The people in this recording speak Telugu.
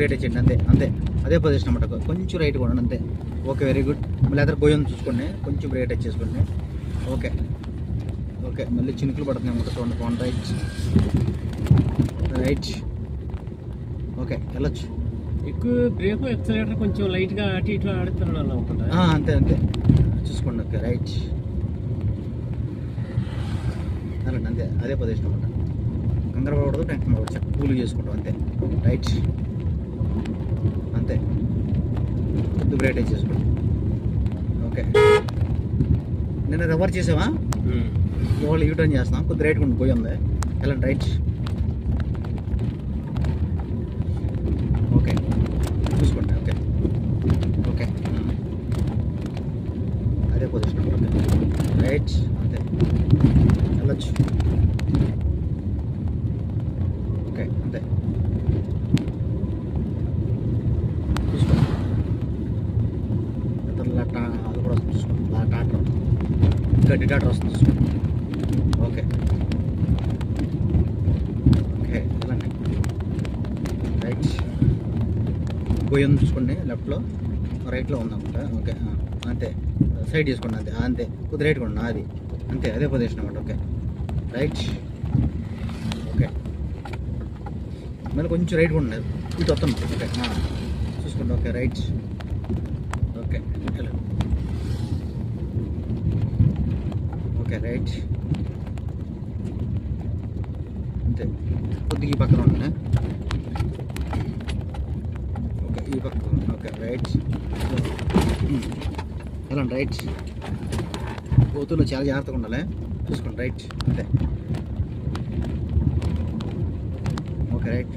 బ్రేట్ చేయండి అంతే అంతే. అదే పొజిషన్ అనమాట కొంచెం రైట్ కూడా అంతే. ఓకే వెరీ గుడ్ మళ్ళీ అదర్ గోయం చూసుకోండి. కొంచెం బ్రేట్ చేసుకోండి. ఓకే ఓకే మళ్ళీ చినుకులు పడుతున్నాయి అన్నమాట. చూడండి వన్ రైట్ రైట్ ఓకే వెళ్ళొచ్చు. ఎక్కువ బ్రేక్ ఎక్సలేటర్ కొంచెం లైట్గా అటు ఇటు ఆడుతున్నాను అనుకుంటా అంతే అంతే. చూసుకోండి ఓకే రైట్ అలాంటి అంతే. అదే పొజిషన్ అనమాట కంగారు పడకూడదు టెన్షన్ పడకూడదు చక్క కూల్ చేసుకుంటాం అంతే. రైట్ అంతే కొద్ది బ్రేట్ చేసుకోండి ఓకే నిన్న రివర్ చేసావా? ఉమ్. ఇవాళ యూ టర్న్ చేస్తున్నాం. కొద్ది రైట్ కొంచెం పోయి ఉంది. వెళ్ళండి రైట్ ఓకే చూసుకోండి. ఓకే ఓకే అదే పొజిషన్ ఓకే రైట్ అంతే. వెళ్ళొచ్చు ఓకే అంతే చూసుకోండి ఇతరుల టా అది కూడా వస్తుంది చూసుకోండి ఆ టాటర్ గడ్డి టాటా వస్తుంది చూసుకోండి ఓకే ఓకే వెళ్ళండి రైట్ పోయింది చూసుకోండి లెఫ్ట్లో రైట్లో ఉందన్నమాట ఓకే అంతే సైడ్ తీసుకోండి అంతే అంతే కొద్ది రైట్ కొండి అది అంతే అదే పొజిషన్ అనమాట ఓకే రైట్ ఓకే మళ్ళీ కొంచెం రైట్ కొండ ఇటు వస్తాం ఓకే చూసుకోండి ఓకే రైట్ ఓకే వెళ్ళండి ఓకే రైట్ అంతే కొద్దిగా ఈ పక్కన ఉండండి ఓకే ఈ పక్కన ఉండండి. ఓకే రైట్ వెళ్ళండి రైట్ పోతుల్లో చాలా జాగ్రత్తగా ఉండాలి చూసుకోండి రైట్ అంతే ఓకే రైట్